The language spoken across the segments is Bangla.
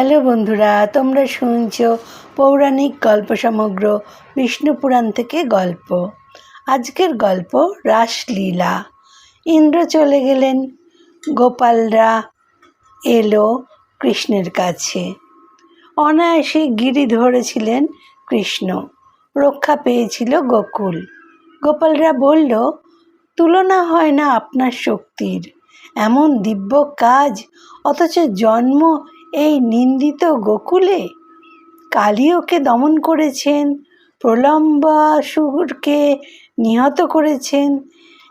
হ্যালো বন্ধুরা, তোমরা শুনছ পৌরাণিক গল্প সমগ্র বিষ্ণু পুরাণ থেকে গল্প। আজকের গল্প রাসলীলা। ইন্দ্র চলে গেলেন, গোপালরা এলো কৃষ্ণের কাছে। অনায়াসে গিরি ধরেছিলেন কৃষ্ণ, রক্ষা পেয়েছিল গোকুল। গোপালরা বলল, তুলনা হয় না আপনার শক্তির, এমন দিব্য কাজ, অথচ জন্ম এই নিন্দিত গোকুলে কালী ওকে দমন করেছেন, প্রলম্বাসুরকে নিহত করেছেন।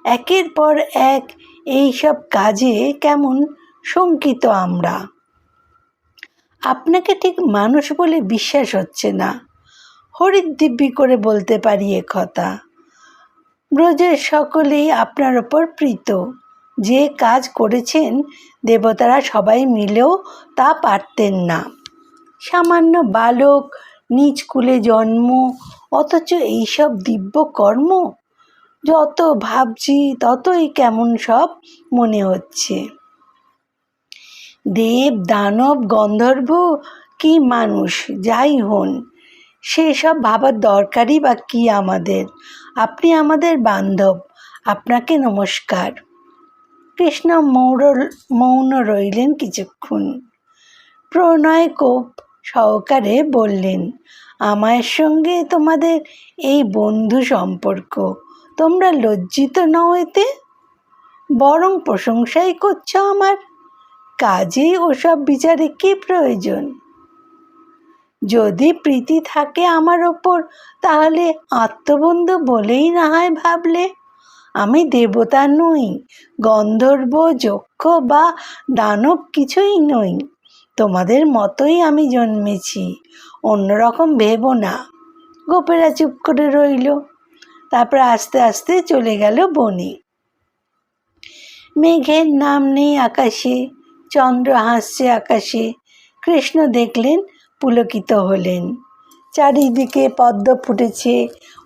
একের পর এক এই সব কাজে কেমন শঙ্কিত আমরা। আপনাকে ঠিক মানুষ বলে বিশ্বাস হচ্ছে না। হরিদ্দিব্যি করে বলতে পারি এ কথা। ব্রজের সকলেই আপনার ওপর প্রীত। যে কাজ করেছেন, দেবতারা সবাই মিলেও তা পারতেন না। সামান্য বালক, নিজ কুলে জন্ম, অথচ এইসব দিব্য কর্ম? যত ভাবছি ততই কেমন সব মনে হচ্ছে। দেব, দানব, গন্ধর্ব কি মানুষ, যাই হন, সেসব ভাবার দরকারই বা কি আমাদের? আপনি আমাদের বান্ধব, আপনাকে নমস্কার। কৃষ্ণ মৌর, মৌন রইলেন কিছুক্ষণ। প্রণয় কোপ সহকারে বললেন আমার সঙ্গে তোমাদের এই বন্ধু সম্পর্ক, তোমরা লজ্জিত নও এতে? বরং প্রশংসাই করছ আমার, কাজেই ওসব বিচারে কি প্রয়োজন? যদি প্রীতি থাকে আমার ওপর, তাহলে আত্মবন্ধু বলেই না হয় ভাবলে? আমি দেবতা নই, গন্ধর্ব, যক্ষ বা দানব কিছুই নই। তোমাদের মতোই আমি জন্মেছি, অন্যরকম ভেবো না। গোপেরা চুপ করে রইল, তারপর আস্তে আস্তে চলে গেল বনে। মেঘের নাম নেই আকাশে, চন্দ্র হাসছে আকাশে, কৃষ্ণ দেখলেন পুলকিত হলেন। চারিদিকে পদ্ম ফুটেছে,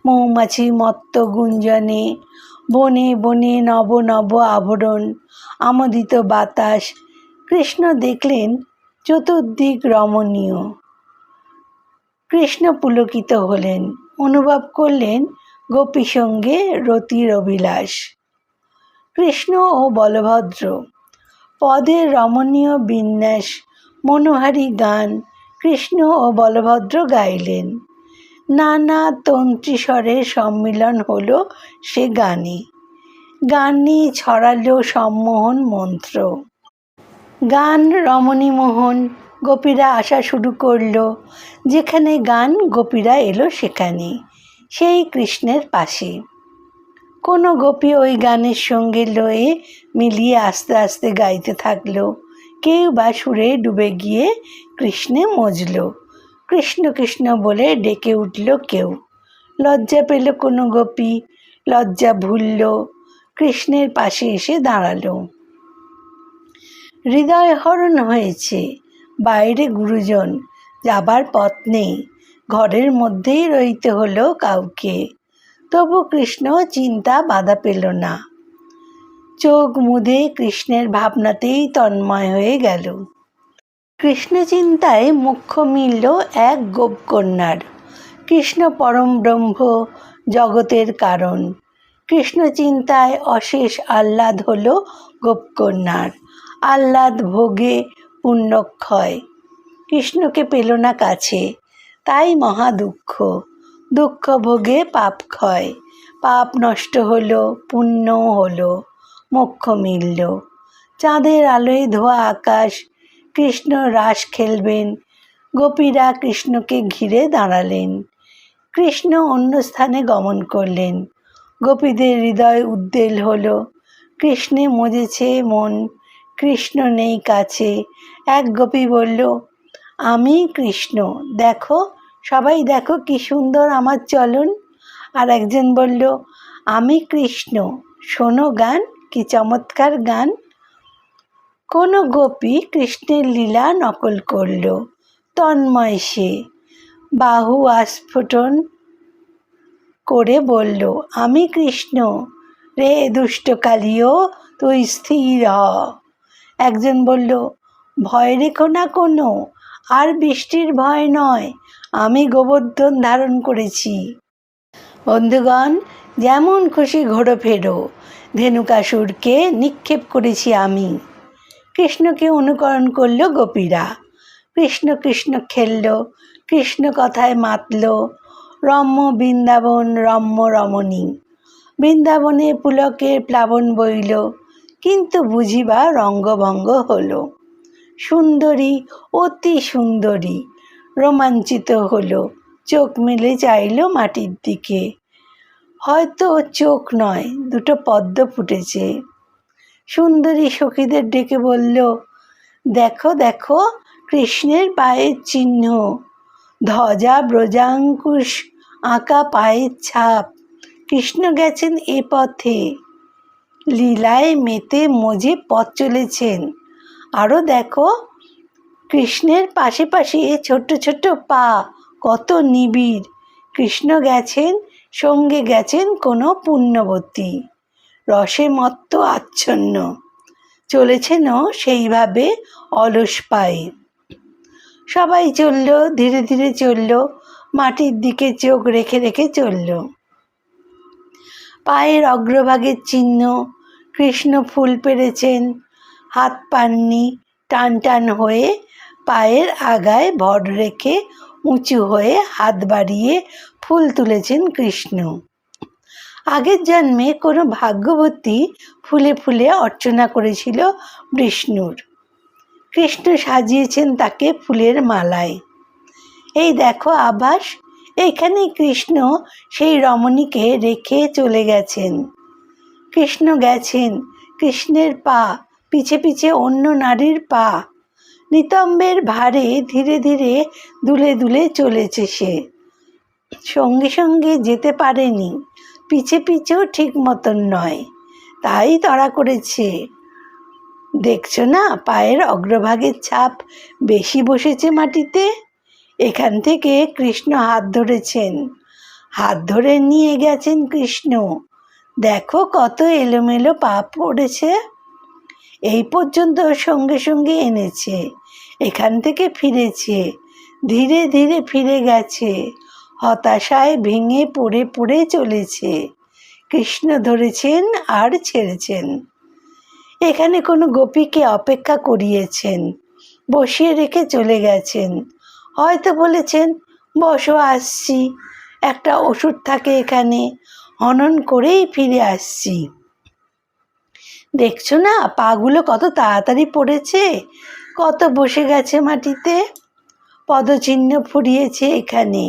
মৌমাছি মত্ত গুঞ্জনে বনে বনে নব নব আবরণ, আমোদিত বাতাস। কৃষ্ণ দেখলেন চতুর্দিক রমণীয়। কৃষ্ণ পুলকিত হলেন, অনুভব করলেন গোপী সঙ্গে রতির অভিলাষ। কৃষ্ণ ও বলভদ্র, পদের রমণীয় বিন্যাস, মনোহারী গান কৃষ্ণ ও বলভদ্র গাইলেন। নানা তন্ত্রীস্বরের সম্মিলন হলো সে গানে গান ছড়ালো সম্মোহন মন্ত্র। গান রমণীমোহন গোপীরা আসা শুরু করল। যেখানে গান গোপীরা এলো সেখানে, সেই কৃষ্ণের পাশে। কোনো গোপী ওই গানের সঙ্গে লয়ে মিলিয়ে আস্তে আস্তে গাইতে থাকল। কেউ বা সুরে ডুবে গিয়ে কৃষ্ণে মজল। কৃষ্ণ কৃষ্ণ বলে ডেকে উঠল কেউ। লজ্জা পেল কোনো গোপী, লজ্জা ভুলল, কৃষ্ণের পাশে এসে দাঁড়াল। হৃদয় হরণ হয়েছে, বাইরে গুরুজন, যাবার পথ নেই, ঘরের মধ্যেই রইতে হলো কাউকে। তবু কৃষ্ণ চিন্তা বাধা পেল না। চোখ মুদে কৃষ্ণের ভাবনাতেই তন্ময় হয়ে গেল। কৃষ্ণ চিন্তায় মুখ্য মিলল এক গোপকন্যার। কৃষ্ণ পরম ব্রহ্ম জগতের কারণ। কৃষ্ণ চিন্তায় অশেষ আহ্লাদ হল গোপকন্যার। আহ্লাদ ভোগে পুণ্যক্ষয়। কৃষ্ণকে পেল না কাছে, তাই মহা দুঃখ। দুঃখ ভোগে পাপ ক্ষয়। পাপ নষ্ট হলো পুণ্য হলো, মোক্ষ মিলল। চাঁদের আলোয় ধোয়া আকাশ কৃষ্ণ রাস খেলবেন। গোপীরা কৃষ্ণকে ঘিরে দাঁড়ালেন। কৃষ্ণ অন্য স্থানে গমন করলেন। গোপীদের হৃদয় উদ্বেল হলো। কৃষ্ণে মজেছে মন। কৃষ্ণ নেই কাছে। এক গোপী বলল, আমি কৃষ্ণ। দেখো, সবাই দেখো কি সুন্দর আমার চলন। আর একজন বলল, আমি কৃষ্ণ। শোনো গান, কি চমৎকার গান। কোনো গোপী কৃষ্ণের লীলা নকল করল। তন্ময় সে বাহু আস্ফুটন করে বলল, আমি কৃষ্ণ। রে দুষ্ট কালিও তুই স্থির হ। একজন বলল, ভয় রেখো না কোনো, আর বৃষ্টির ভয় নয়। আমি গোবর্ধন ধারণ করেছি। বন্ধুগণ, যেমন খুশি ঘোরো ফেরো। ধেনুকাসুরকে নিক্ষেপ করেছি আমি। কৃষ্ণকে অনুকরণ করল গোপীরা। কৃষ্ণ কৃষ্ণ খেলল, কৃষ্ণ কথায় মাতল, রম্য বৃন্দাবন, রম্য রমণী। বৃন্দাবনে পুলকের প্লাবন বইল, কিন্তু বুঝিবা রঙ্গভঙ্গ হলো। সুন্দরী, অতি সুন্দরী, রোমাঞ্চিত হলো, চোখ মেলে চাইল মাটির দিকে। হয়তো চোখ নয়, দুটো পদ্ম ফুটেছে। সুন্দরী সখীদের ডেকে বলল, দেখো দেখো, কৃষ্ণের পায়ের চিহ্ন। ধ্বজা ব্রজাঙ্কুশ, আঁকা পায়ের ছাপ। কৃষ্ণ গেছেন এ পথে। লীলায় মেতে মজে পথ চলেছেন। আরও দেখো, কৃষ্ণের পাশে পাশে ছোট্ট ছোট্ট পা কত নিবিড়। কৃষ্ণ গেছেন, সঙ্গে গেছেন কোনো পুণ্যবতী। রসে মত্ত আচ্ছন্ন। চলেছেন সেইভাবে অলস পায়ে সবাই চলল, ধীরে ধীরে চলল, মাটির দিকে চোখ রেখে রেখে চলল। পায়ের অগ্রভাগের চিহ্ন, কৃষ্ণ ফুল পেরেছেন, হাত পাননি টান টান হয়ে পায়ের আগায় ভর রেখে উঁচু হয়ে হাত বাড়িয়ে ফুল তুলেছেন কৃষ্ণ। আগের জন্মে কোনো ভাগ্যবতী ফুলে ফুলে অর্চনা করেছিল বিষ্ণুর। কৃষ্ণ সাজিয়েছেন তাকে ফুলের মালায়। এই দেখো আভাস এইখানে কৃষ্ণ সেই রমণীকে রেখে চলে গেছেন। কৃষ্ণ গেছেন, কৃষ্ণের পা, পিছে পিছে অন্য নারীর পা, নিতম্বের ভারে ধীরে ধীরে দুলে দুলে চলেছে সে। সঙ্গে সঙ্গে যেতে পারেনি। পিছে পিছেও ঠিক মতন নয়। তাই তাড়া করেছে। দেখছ না, পায়ের অগ্রভাগের ছাপ বেশি বসেছে মাটিতে? এখান থেকে কৃষ্ণ হাত ধরেছেন। হাত ধরে নিয়ে গেছেন কৃষ্ণ। দেখো কত এলোমেলো পা পড়েছে। এই পর্যন্ত সঙ্গে সঙ্গে এনেছে। এখান থেকে ফিরেছে। ধীরে ধীরে ফিরে গেছে। হতাশায় ভেঙে পড়ে পড়ে চলেছে। কৃষ্ণ ধরেছেন আর ছেড়েছেন। এখানে কোনো গোপীকে অপেক্ষা করিয়েছেন, বসিয়ে রেখে চলে গেছেন। হয়তো বলেছেন, বসো, আসছি। একটা ওষুধ থাকে এখানে, হনন করেই ফিরে আসছি। দেখছ না, পাগুলো কত তাড়াতাড়ি পড়েছে, কত বসে গেছে মাটিতে? পদচিহ্ন ফুরিয়েছে এখানে।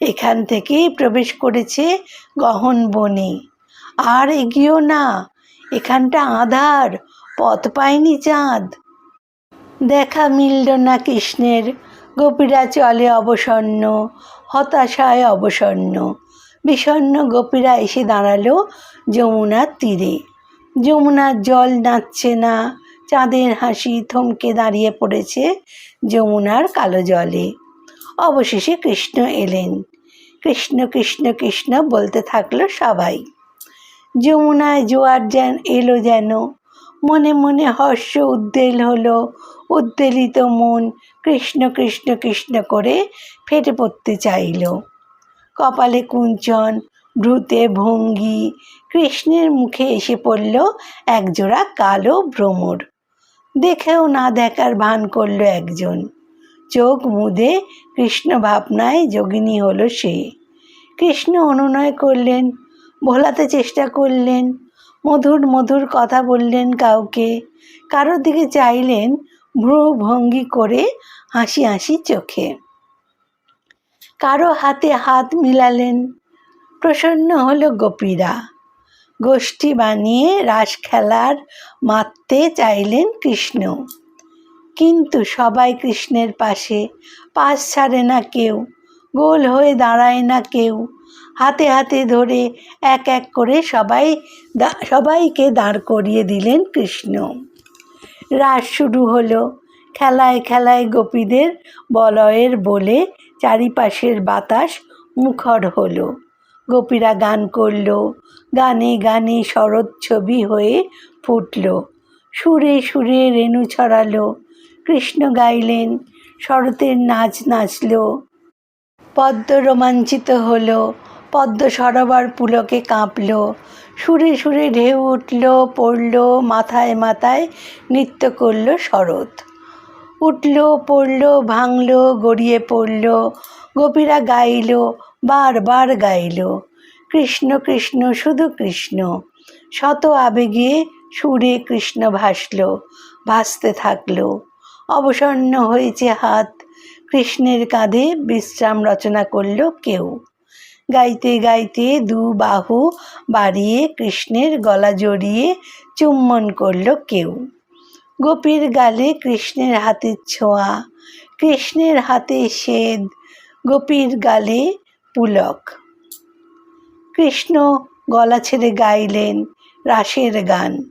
এখান থেকেই প্রবেশ করেছে গহন বনে। আর এগিয়েও না, এখানটা আধার, পথ পায়নি চাঁদ। দেখা মিলল না কৃষ্ণের, গোপীরা চলে অবসন্ন, হতাশায় অবসন্ন। বিষণ্ণ গোপীরা এসে দাঁড়াল যমুনার তীরে। যমুনার জল নাচছে না, চাঁদের হাসি থমকে দাঁড়িয়ে পড়েছে যমুনার কালো জলে। অবশেষে কৃষ্ণ এলেন। কৃষ্ণ কৃষ্ণ কৃষ্ণ বলতে থাকল সবাই। যমুনায় জোয়ার যেন এলো যেন, মনে মনে হর্ষ উদ্বেল হলো, উদ্বেলিত মন কৃষ্ণ কৃষ্ণ কৃষ্ণ করে ফেটে পড়তে চাইল। কপালে কুঞ্চন, ভ্রুতে ভঙ্গি, কৃষ্ণের মুখে এসে পড়ল একজোড়া কালো ভ্রমর। দেখেও না দেখার ভান করল একজন। চোখ মুদে কৃষ্ণ ভাবনায় যোগিনী হলো সে। কৃষ্ণ অনুনয় করলেন ভোলাতে চেষ্টা করলেন, মধুর মধুর কথা বললেন কাউকে। কারোর দিকে চাইলেন ভ্রু ভঙ্গি করে হাসি হাসি চোখে। কারও হাতে হাত মিলালেন, প্রসন্ন হলো গোপীরা। গোষ্ঠী বানিয়ে রাস খেলার মারতে চাইলেন কৃষ্ণ। কিন্তু সবাই কৃষ্ণের পাশে। পাশ ছাড়ে না কেউ, গোল হয়ে দাঁড়ায় না কেউ। হাতে হাতে ধরে এক এক করে সবাই সবাইকে দাঁড় করিয়ে দিলেন কৃষ্ণ। রাস শুরু হলো। খেলায় খেলায় গোপীদের বলয়ের বলে চারিপাশের বাতাস মুখর হলো। গোপীরা গান করল। গানে গানে শরৎ ছবি হয়ে ফুটল। সুরে সুরে রেণু ছড়ালো। কৃষ্ণ গাইলেন, শরতের নাচ নাচলো, পদ্ম রোমাঞ্চিত হলো, পদ্ম সরোবর পুলকে কাঁপল, সুরে সুরে ঢেউ উঠল, পড়ল, মাথায় মাথায় নৃত্য করল শরৎ। উঠল, পড়ল, ভাঙল, গড়িয়ে পড়ল, গোপীরা গাইল বারবার গাইল, কৃষ্ণ কৃষ্ণ শুধু কৃষ্ণ, শত আবেগে সুরে কৃষ্ণ ভাসল, ভাসতে থাকল। অবসন্ন হয়েছে হাত। কৃষ্ণের কাঁধে বিশ্রাম রচনা করল কেউ। গাইতে গাইতে দু বাহু বাড়িয়ে কৃষ্ণের গলা জড়িয়ে চুম্বন করল কেউ। গোপীর গালে কৃষ্ণের হাতের ছোঁয়া, কৃষ্ণের হাতে সেদ, গোপীর গালে পুলক। কৃষ্ণ গলা ছেড়ে গাইলেন রাসের গান।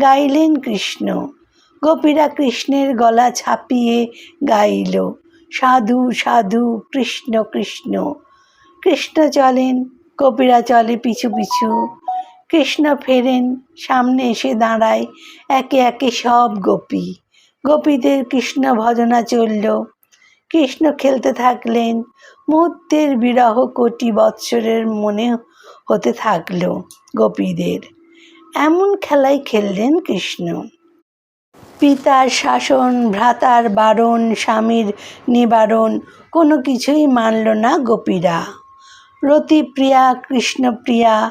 গাইলেন কৃষ্ণ। গোপীরা কৃষ্ণের গলা ছাপিয়ে গাইল, সাধু সাধু, কৃষ্ণ কৃষ্ণ। কৃষ্ণ চলেন, গোপীরা চলে পিছু পিছু। কৃষ্ণ ফেরেন, সামনে এসে দাঁড়ায় একে একে সব গোপী। গোপীদের কৃষ্ণ ভজনা চলল। কৃষ্ণ খেলতে থাকলেন, মুহূর্তের বিরহ কোটি বৎসরের মনে হতে থাকল গোপীদের। এমন খেলাই খেললেন কৃষ্ণ। পিতার শাসন, ভ্রাতার বারণ, স্বামীর নিবারণ, কোনো কিছুই মানল না গোপীরা। রতিপ্রিয়া, কৃষ্ণপ্রিয়া,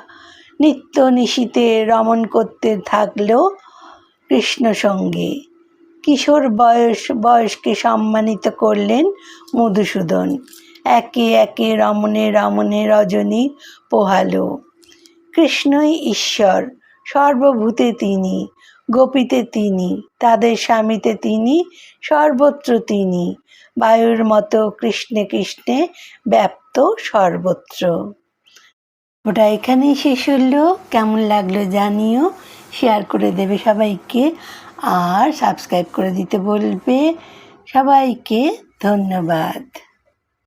নিত্য নিশীতে রমণ করতে থাকল কৃষ্ণ সঙ্গে কিশোর বয়স, বয়সকে সম্মানিত করলেন মধুসূদন। একে একে রমণে রমণে রজনী পোহালো। কৃষ্ণই ঈশ্বর। সর্বভূতে তিনি, গোপীতে তিনি, তাদের স্বামীতে তিনি, সর্বত্র তিনি। বায়ুর মতো কৃষ্ণে কৃষ্ণে ব্যাপ্ত সর্বত্র। ওটা এখানেই শেষ হলো। কেমন লাগল জানিও শেয়ার করে দেবে সবাইকে। আর সাবস্ক্রাইব করে দিতে বলবে। সবাইকে ধন্যবাদ।